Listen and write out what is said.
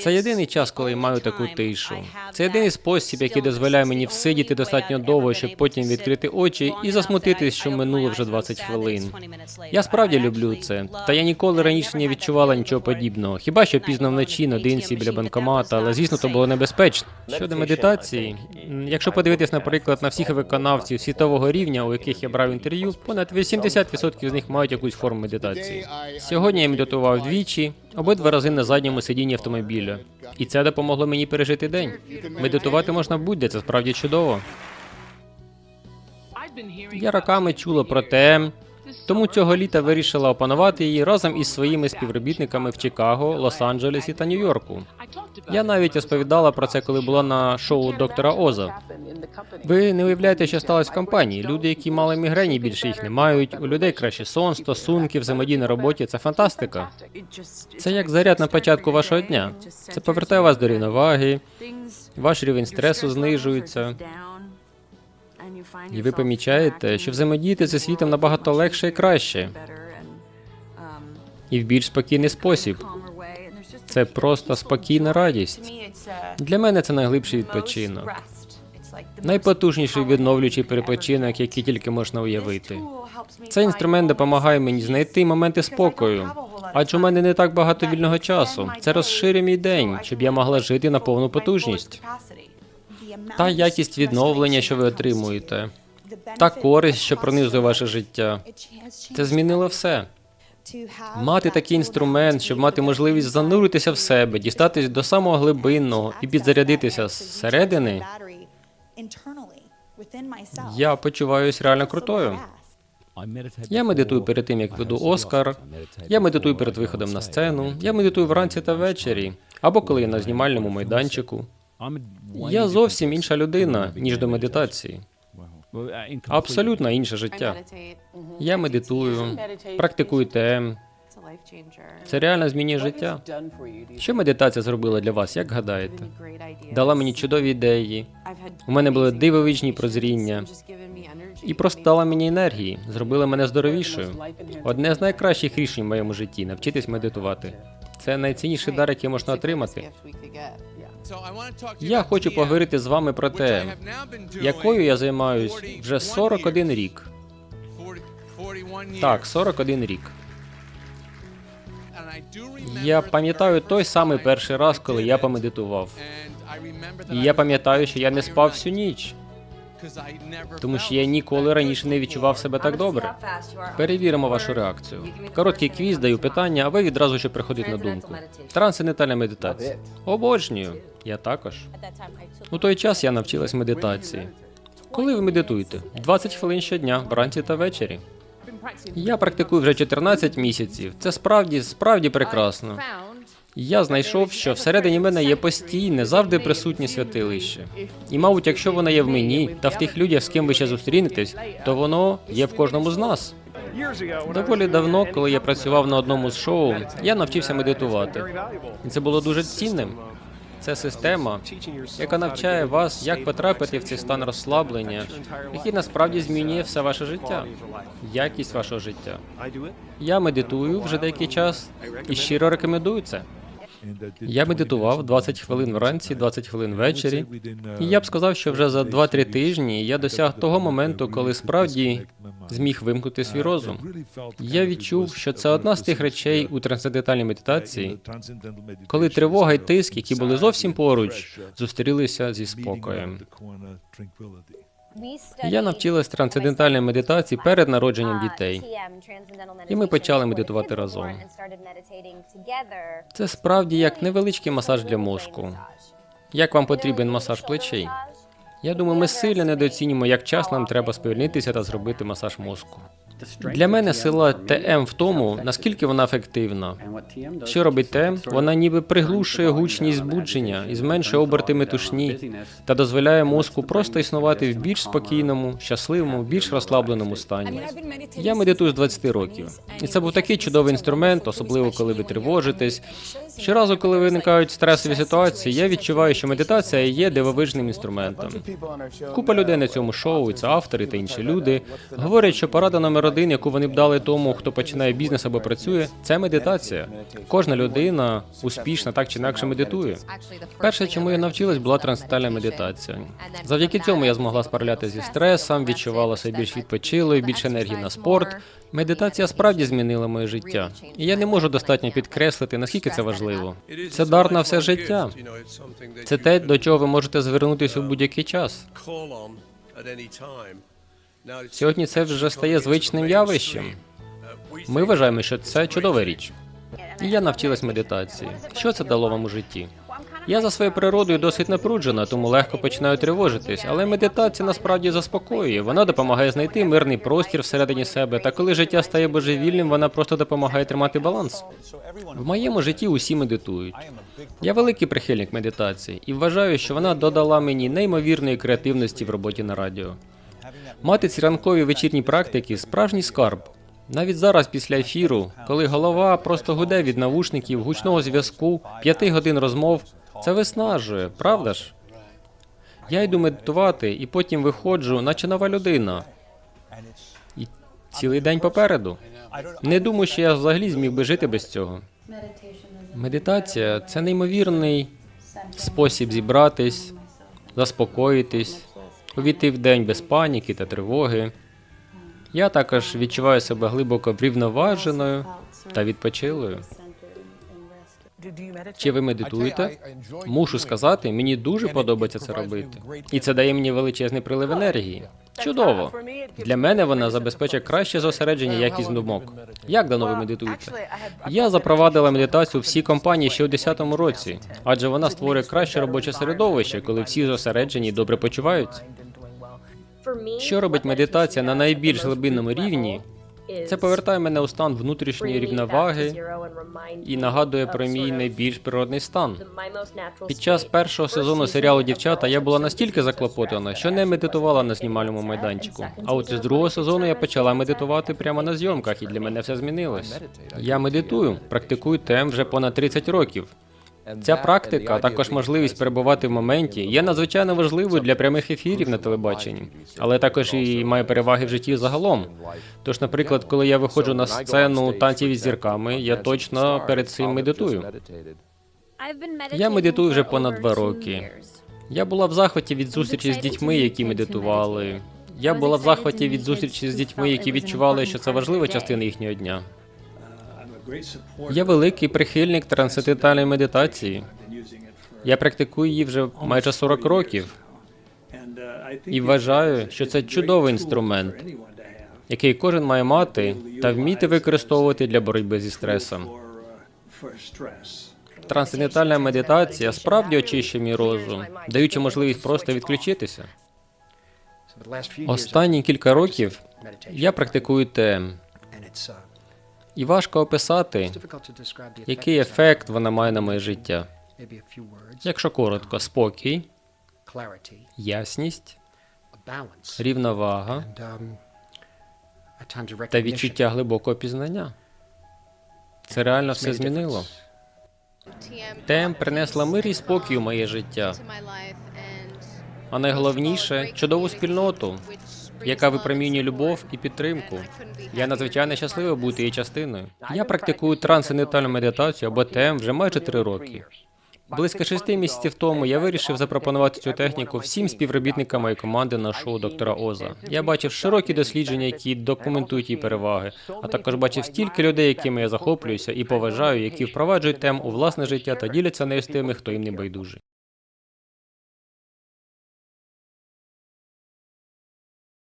Це єдиний час, коли я маю таку тишу. Це єдиний спосіб, який дозволяє мені всидіти достатньо довго, щоб потім відкрити очі і засмутитись, що минуло вже 20 хвилин. Я справді люблю це, та я ніколи раніше не відчувала нічого подібного. Хіба що пізно вночі на динці біля банкомата, але звісно, то було небезпечно. Щодо медитації, якщо подивитись, наприклад, на всіх виконавців світового рівня, у яких я брав інтерв'ю, понад 80% з них мають якусь форму медитації. Сьогодні я медитував двічі, обидва рази на задньому сидінні автомобіля. І це допомогло мені пережити день. Медитувати можна будь-де, це справді чудово. Я роками чула про те, тому цього літа вирішила опанувати її разом із своїми співробітниками в Чикаго, Лос-Анджелесі та Нью-Йорку. Я навіть розповідала про це, коли була на шоу доктора Оза. Ви не уявляєте, що сталося в компанії. Люди, які мали мігрені, більше їх не мають. У людей краще сон, стосунки, взаємодії на роботі. Це фантастика. Це як заряд на початку вашого дня. Це повертає вас до рівноваги, ваш рівень стресу знижується. І ви помічаєте, що взаємодіяти зі світом набагато легше і краще, і в більш спокійний спосіб. Це просто спокійна радість. Для мене це найглибший відпочинок, найпотужніший відновлюючий перепочинок, який тільки можна уявити. Цей інструмент допомагає мені знайти моменти спокою, адже у мене не так багато вільного часу. Це розширює мій день, щоб я могла жити на повну потужність. Та якість відновлення, що ви отримуєте, та користь, що пронизує ваше життя. Це змінило все. Мати такий інструмент, щоб мати можливість зануритися в себе, дістатись до самого глибинного і підзарядитися зсередини. Я почуваюся реально крутою. Я медитую перед тим, як веду Оскар. Я медитую перед виходом на сцену. Я медитую вранці та ввечері, або коли я на знімальному майданчику. Я зовсім інша людина, ніж до медитації. Абсолютно інше життя. Я медитую, практикую те. Це реально змінює життя. Що медитація зробила для вас, як гадаєте? Дала мені чудові ідеї. У мене були дивовижні прозріння і просто дала мені енергії, зробила мене здоровішою. Одне з найкращих рішень в моєму житті навчитись медитувати. Це найцінніший дар, який можна отримати. Я хочу поговорити з вами про те, якою я займаюсь вже 41 рік. Так, 41 рік. Я пам'ятаю той самий перший раз, коли я помедитував. І я пам'ятаю, що я не спав всю ніч, тому що я ніколи раніше не відчував себе так добре. Перевіримо вашу реакцію. Короткий квіз, даю питання, а ви відразу що приходить на думку. Трансцендентальна медитація. Обожнюю. Я також. У той час я навчилась медитації. Коли ви медитуєте? 20 хвилин щодня, вранці та ввечері. Я практикую вже 14 місяців. Це справді справді прекрасно. Я знайшов, що всередині мене є постійне, завжди присутнє святилище. І, мабуть, якщо воно є в мені та в тих людях, з ким ви ще зустрінетесь, то воно є в кожному з нас. Доволі давно, коли я працював на одному з шоу, я навчився медитувати. І це було дуже цінним. Це система, яка навчає вас, як потрапити в цей стан розслаблення, який насправді змінює все ваше життя, якість вашого життя. Я медитую вже деякий час і щиро рекомендую це. Я медитував 20 хвилин вранці, 20 хвилин ввечері. І я б сказав, що вже за 2-3 тижні я досяг того моменту, коли справді зміг вимкнути свій розум. Я відчув, що це одна з тих речей у трансцендентальній медитації, коли тривога і тиск, які були зовсім поруч, зустрілися зі спокоєм. Я навчилась трансцендентальній медитації перед народженням дітей. І ми почали медитувати разом. Це справді як невеличкий масаж для мозку. Як вам потрібен масаж плечей? Я думаю, ми сильно недооцінюємо, як час нам треба сповільнитися та зробити масаж мозку. Для мене сила ТМ в тому, наскільки вона ефективна. Що робить ТМ? Вона ніби приглушує гучність збудження і зменшує оберти метушні та дозволяє мозку просто існувати в більш спокійному, щасливому, більш розслабленому стані. Я медитую з 20 років, і це був такий чудовий інструмент, особливо коли ви тривожитесь. Щоразу, коли виникають стресові ситуації, я відчуваю, що медитація є дивовижним інструментом. Купа людей на цьому шоу, і це автори та інші люди, говорять, що порада номер порадин, яку вони б дали тому, хто починає бізнес або працює, це медитація. Кожна людина успішна так чи інакше медитує. Перше, чому я навчилась, була трансцендентальна медитація. Завдяки цьому я змогла справляти зі стресом, відчувала себе більш відпочилою, більше енергії на спорт. Медитація справді змінила моє життя, і я не можу достатньо підкреслити, наскільки це важливо. Це дар на все життя. Це те, до чого ви можете звернутися у будь-який час. Сьогодні це вже стає звичним явищем. Ми вважаємо, що це чудова річ. І я навчилась медитації. Що це дало вам у житті? Я за своєю природою досить напруджена, тому легко починаю тривожитись, але медитація насправді заспокоює. Вона допомагає знайти мирний простір всередині себе. Та коли життя стає божевільним, вона просто допомагає тримати баланс. В моєму житті усі медитують. Я великий прихильник медитації і вважаю, що вона додала мені неймовірної креативності в роботі на радіо. Мати ці ранкові вечірні практики справжній скарб. Навіть зараз, після ефіру, коли голова просто гуде від навушників, гучного зв'язку, п'яти годин розмов, це виснажує, правда ж? Я йду медитувати і потім виходжу, наче нова людина. І цілий день попереду. Не думаю, що я взагалі зміг би жити без цього. Медитація це неймовірний спосіб зібратись, заспокоїтись, увійти в день без паніки та тривоги. Я також відчуваю себе глибоко врівноваженою та відпочилою. Чи ви медитуєте? Мушу сказати, мені дуже подобається це робити. І це дає мені величезний прилив енергії. Чудово. Для мене вона забезпечує краще зосередження, якість думок. Як давно ви медитуєте? Я запровадила медитацію в всій компанії ще у 10-му році, адже вона створює краще робоче середовище, коли всі зосереджені і добре почуваються. Що робить медитація на найбільш глибинному рівні? Це повертає мене у стан внутрішньої рівноваги і нагадує про мій найбільш природний стан. Під час першого сезону серіалу Дівчата я була настільки заклопотана, що не медитувала на знімальному майданчику. А от з другого сезону я почала медитувати прямо на зйомках, і для мене все змінилось. Я медитую, практикую тем вже понад 30 років. Ця практика, а також можливість перебувати в моменті, є надзвичайно важливою для прямих ефірів на телебаченні, але також і має переваги в житті загалом. Тож, наприклад, коли я виходжу на сцену танців із зірками, я точно перед цим медитую. Я медитую вже понад два роки. Я була в захваті від зустрічі з дітьми, які медитували. Я була в захваті від зустрічі з дітьми, які відчували, що це важлива частина їхнього дня. Я великий прихильник трансцендентальної медитації. Я практикую її вже майже 40 років і вважаю, що це чудовий інструмент, який кожен має мати та вміти використовувати для боротьби зі стресом. Трансцендентальна медитація справді очищує мій розум, даючи можливість просто відключитися. Останні кілька років я практикую ТЕМ, і важко описати, який ефект вона має на моє життя. Якщо коротко, спокій, ясність, рівновага та відчуття глибокого пізнання. Це реально все змінило. Тем принесла мир і спокій у моє життя, а найголовніше чудову спільноту, яка випромінює любов і підтримку. Я надзвичайно щасливий бути її частиною. Я практикую трансцендентальну медитацію або ТЕМ вже майже три роки. Близько шести місяців тому я вирішив запропонувати цю техніку всім співробітникам моєї команди на шоу доктора Оза. Я бачив широкі дослідження, які документують її переваги, а також бачив стільки людей, якими я захоплююся і поважаю, які впроваджують тем у власне життя та діляться нею з тими, хто їм не байдужий.